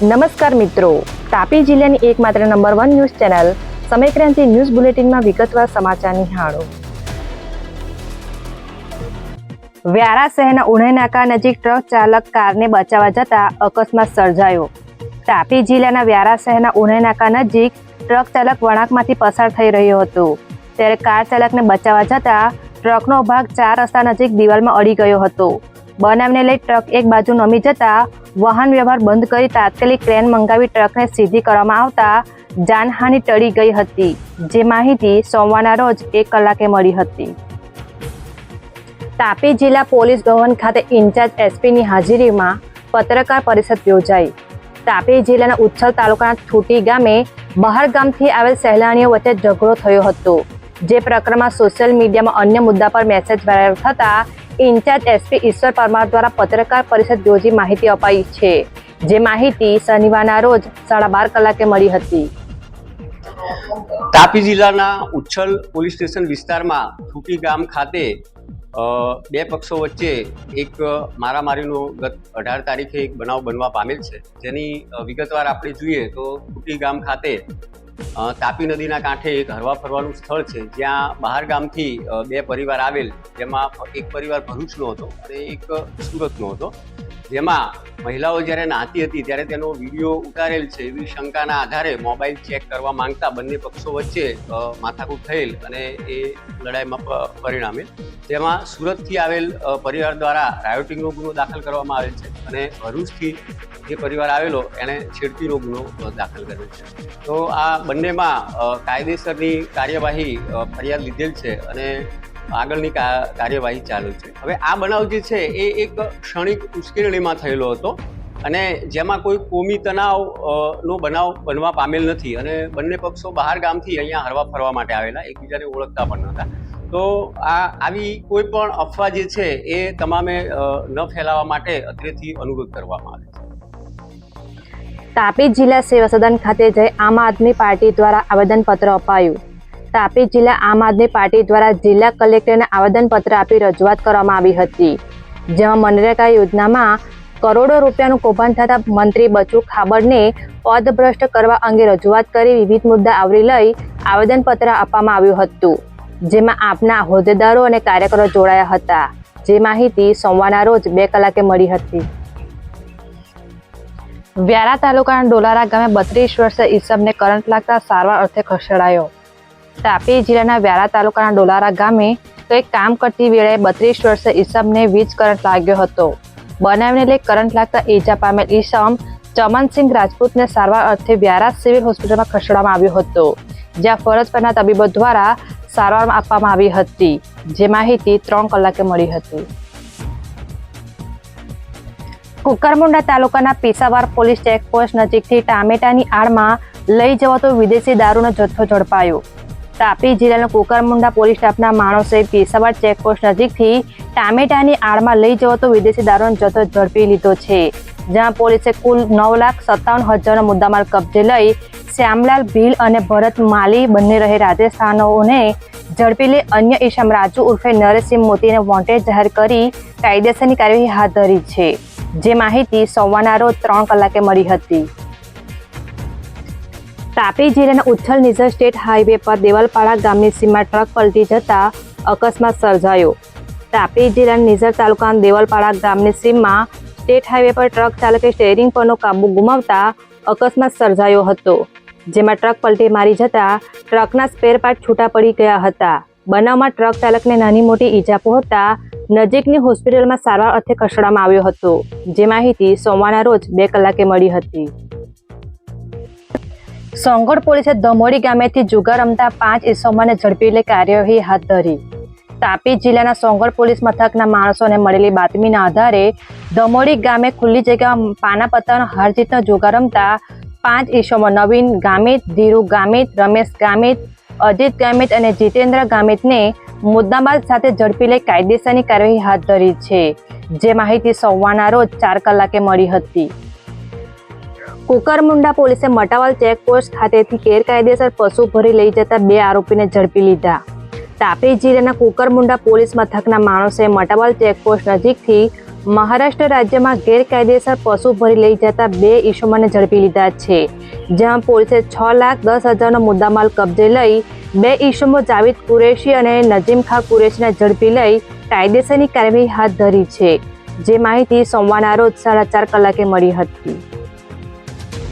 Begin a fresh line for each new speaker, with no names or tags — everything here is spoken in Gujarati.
નમસ્કાર મિત્રો. તાપી જિલ્લાની એકમાત્ર number one news channel Samaykranti news બુલેટિનમાં વિગતવાર સમાચાર નિહાળો. વ્યારા શહેરના ઉણે નાકા નજીક ટ્રક ચાલક કારને બચાવવા જતા અકસ્માત સર્જાયો. તાપી જિલ્લાના વ્યારા શહેરના ઉણે નાકા નજીક ટ્રક ચાલક વળાંકમાંથી પસાર થઈ રહ્યો હતો. ત્યારે કાર ચાલકને બચાવવા જતા ટ્રકનો ભાગ ચાર રસ્તા નજીક દિવાલમાં અડી ગયો હતો. બનાવને લઈ ટ્રક એક બાજુ નમી જતા વાહન વ્યવહાર બંધ કરી તાત્કાલિક ક્રેન મંગાવી ટ્રકને સીધી કરવામાં આવતા જાનહાનિ ટળી ગઈ હતી. જે માહિતી સોમવારના રોજ એક કલાકે મળી હતી. તાપી જિલ્લા પોલીસ ભવન ખાતે ઇન્ચાર્જ એસપીની હાજરીમાં પત્રકાર પરિષદ યોજાઈ. તાપી જિલ્લાના ઉચ્છલ તાલુકાના થૂટી ગામે બહાર ગામથી આવેલ સહેલાણીઓ વચ્ચે ઝઘડો થયો હતો. જે પ્રકરણમાં સોશિયલ મીડિયામાં અન્ય મુદ્દા પર મેસેજ વાયરલ થતા ઇન્ચાર્જ એસપી ઈશ્વર પરમાર દ્વારા પત્રકાર પરિષદ યોજી માહિતી અપાઈ છે, જે માહિતી શનિવારના રોજ સાડા બાર કલાકે મળી હતી.
તાપી જિલ્લાના ઉચ્છલ પોલીસ સ્ટેશન વિસ્તારમાં થૂકી ગામ ખાતે બે પક્ષો વચ્ચે એક મારામારીનો ગત અઢાર તારીખે એક બનાવ બનવા પામેલ છે. જેની વિગતવાર આપણે જોઈએ તો થૂકી ગામ ખાતે તાપી નદીના કાંઠે એક હરવા ફરવાનું સ્થળ છે. જ્યાં બહાર ગામથી બે પરિવાર આવેલ. જેમાં એક પરિવાર ભરૂચનો હતો અને એક સુરતનો હતો. જેમાં મહિલાઓ જ્યારે નાહતી હતી ત્યારે તેનો વીડિયો ઉતારેલ છે એવી શંકાના આધારે મોબાઈલ ચેક કરવા માંગતા બંને પક્ષો વચ્ચે માથાકૂટ થયેલ અને એ લડાઈમાં પરિણામે તેમાં સુરતથી આવેલ પરિવાર દ્વારા રાયોટિંગનો ગુનો દાખલ કરવામાં આવેલ છે અને ભરૂચથી જે પરિવાર આવેલો એણે છેડતીનો ગુનો દાખલ કર્યો છે. તો આ બંનેમાં કાયદેસરની કાર્યવાહી ફરિયાદ લીધેલ છે અને આગળની કાર્યવાહી ચાલુ છે. હવે આ બનાવ જે છે, એ એક ક્ષણિક ઉશ્કેરણીમાં થયેલો હતો અને જેમાં કોઈ કોમી તણાવ નો બનાવ બનવા પામેલ નથી અને બંને પક્ષો બહાર ગામથી અહીંયા હરવા ફરવા માટે આવેલા, એકબીજાને ઓળખતા પણ નહોતા. તો આ, આવી કોઈ પણ અફવા જે છે, એ તમામે ન ફેલાવવા માટે અત્રેથી અનુરોધ કરવામાં આવે છે.
તાપી જિલ્લા સેવા સદન ખાતે જઈ આમ આદમી પાર્ટી દ્વારા આવેદનપત્ર અપાયું. તાપી જિલ્લા આમ આદમી પાર્ટી દ્વારા જિલ્લા કલેક્ટરને આવેદનપત્ર આપી રજૂઆત કરવામાં આવી હતી. જેમાં મનરેગા યોજનામાં કરોડો રૂપિયાનું કૌભાંડ થતા મંત્રી બચુ ખાબડને પદભ્રષ્ટ કરવા અંગે રજૂઆત કરી વિવિધ મુદ્દા આવરી લઈ આવેદનપત્ર આપવામાં આવ્યું હતું. જેમાં આપના હોદ્દેદારો અને કાર્યકરો જોડાયા હતા. જે માહિતી સોમવારના રોજ બે કલાકે મળી હતી. વ્યારા તાલુકાના ડોલારા ગામે બત્રીસ વર્ષે ઈસબને કરંટ લાગતા સારવાર અર્થે ખસેડાયો. તાપી જિલ્લાના વ્યારા તાલુકાના ડોલારા ગામે તો એક કામ કરતી વેળાએ બત્રીસ વર્ષે ઈસમને વીજ કરંટ લાગ્યો હતો. બનાવને લઈ કરંટ લાગતા ઈજા પામેલ ઈસમ ચમનસિંહ રાજપૂતને સારવાર અર્થે વ્યારા સિવિલ હોસ્પિટલમાં ખસેડવામાં આવ્યો હતો, જ્યાં ફરજ પરના તબીબો દ્વારા સારવાર આપવામાં આવી હતી, જે માહિતી ત્રણ કલાકે મળી હતી. કુકરમુંડા તાલુકાના પીસાવાર પોલીસ ચેકપોસ્ટ નજીકથી ટામેટાની આડમાં લઈ જવાતો વિદેશી દારૂનો જથ્થો ઝડપાયો. તાપી જિલ્લાના કુકરમુંડા પોલીસ સ્ટાફના માણસોએ પેશાવર ચેકપોસ્ટ નજીકથી ટામેટાની આડમાં લઈ જવાતો વિદેશી દારૂનો જથ્થો ઝડપી લીધો છે. જ્યાં પોલીસે કુલ નવ લાખ સત્તાવન હજારનો મુદ્દામાલ કબજે લઈ શ્યામલાલ, ભીલ અને ભરત માલી બંને રહે રાજસ્થાનોને ઝડપી લઈ અન્ય ઈશામ રાજુ ઉર્ફે નરેશસિંહ મોતીને વોન્ટેડ જાહેર કરી કાયદેસરની કાર્યવાહી હાથ ધરી છે. જે માહિતી સોમવારના રોજ ત્રણ કલાકે મળી હતી. તાપી જિલ્લાના ઉચ્છલ નિઝર સ્ટેટ હાઈવે પર દેવલપાડા ગામની સીમા ટ્રક પલટી જતા અકસ્માત સર્જાયો. તાપી જિલ્લાના નિઝર તાલુકાના દેવલપાડા ગામની સીમમાં સ્ટેટ હાઈવે પર ટ્રક ચાલકે સ્ટેરિંગ પરનો કાબુ ગુમાવતા અકસ્માત સર્જાયો હતો, જેમાં ટ્રક પલટી મારી જતા ટ્રકના સ્પેર પાર્ટ છૂટા પડી ગયા હતા. બનાવમાં ટ્રક ચાલકને નાની મોટી ઈજા પહોંચતા નજીકની હોસ્પિટલમાં સારવાર અર્થે ખસેડવામાં આવ્યો હતો, જે માહિતી સોમવારના રોજ બે કલાકે મળી હતી. સોંગોડ પોલીસે દમોડી ગામેથી જુગાર રમતા પાંચ ઇસમોને ઝડપી લઈ કાર્યવાહી હાથ ધરી. તાપી જિલ્લાના સોંગોડ પોલીસ મથકના માણસોને મળેલી બાતમીના આધારે દમોડી ગામે ખુલ્લી જગ્યામાં પાના પત્તાનો હાર જીતનો જુગાર રમતા પાંચ ઇસમો નવીન ગામિત, ધીરુ ગામિત, રમેશ ગામિત, અજીત ગામિત અને જીતેન્દ્ર ગામિતને મુદ્દામાલ સાથે ઝડપી લઈ કાયદેસરની કાર્યવાહી હાથ ધરી છે. જે માહિતી સોમવારના રોજ ચાર કલાકે મળી હતી. કુકરમુંડા પોલીસે મટાવાલ ચેકપોસ્ટ ખાતેથી ગેરકાયદેસર પશુ ભરી લઈ જતા બે આરોપીને ઝડપી લીધા. તાપી જિલ્લાના કુકરમુંડા પોલીસ મથકના માણસે મટાવાલ ચેકપોસ્ટ નજીકથી મહારાષ્ટ્ર રાજ્યમાં ગેરકાયદેસર પશુ ભરી લઈ જતા બે ઈસમોને ઝડપી લીધા છે, જ્યાં પોલીસે છ લાખ દસ હજારનો મુદ્દામાલ કબજે લઈ બે ઈસમો જાવેદ કુરેશી અને નજીમ ખા કુરેશીને ઝડપી લઈ કાયદેસરની કાર્યવાહી હાથ ધરી છે. જે માહિતી સોમવારના રોજ સાડા ચાર કલાકે મળી હતી.